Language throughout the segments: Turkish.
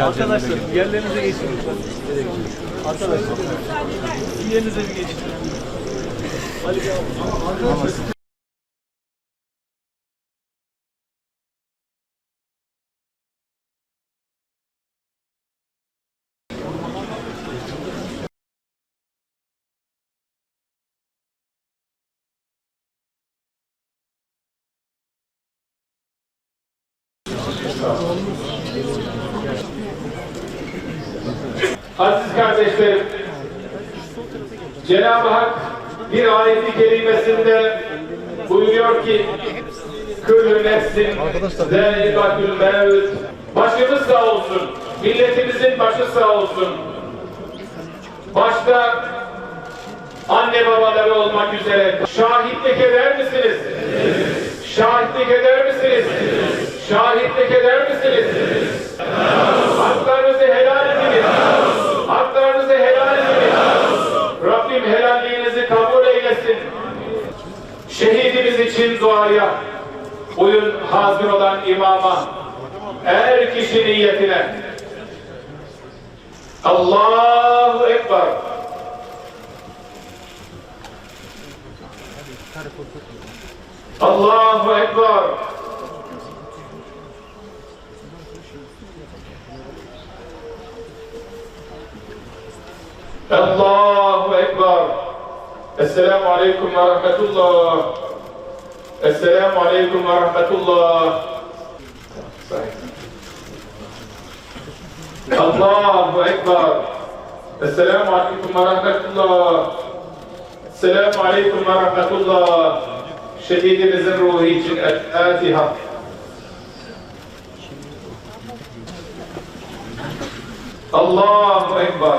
Arkadaşlar yerlerinize geçin lütfen. Arkadaşlar yerinize bir geçin. Aziz kardeşlerim, Cenab-ı Hak bir ayeti kerimesinde buyuruyor ki Küllü nefsin zâikatül mevt Başımız sağ olsun, milletimizin başı sağ olsun. Başta anne babaları olmak üzere şahitlik eder misiniz? Şahitlik eder misiniz? Şahitlik eder misiniz? Bugün hazır olan imama, her kişi niyetine. Allahu Ekber. Allahu Ekber. Allahu Ekber. Esselamu Aleyküm ve Rahmetullah. Esselamu Aleyküm ve Rahmetullah. Allahu Ekber. Esselamu Aleyküm ve Rahmetullah. Esselamu Aleyküm ve Rahmetullah. Şehidimizin ruhu için El-Fatiha. Allahu Ekber.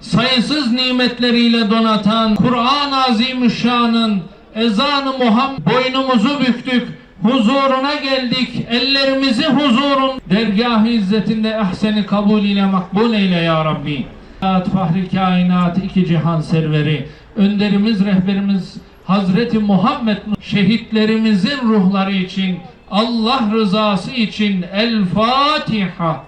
Sayısız nimetleriyle donatan Kur'an-ı Azimüşşan'ın ezanı Muhammed boynumuzu büktük huzuruna geldik ellerimizi huzurun dergah-ı izzetinde ehseni kabul ile makbul eyle ya Rabbi. Fahri kainat iki cihan serveri önderimiz rehberimiz Hazreti Muhammed şehitlerimizin ruhları için Allah rızası için El Fatiha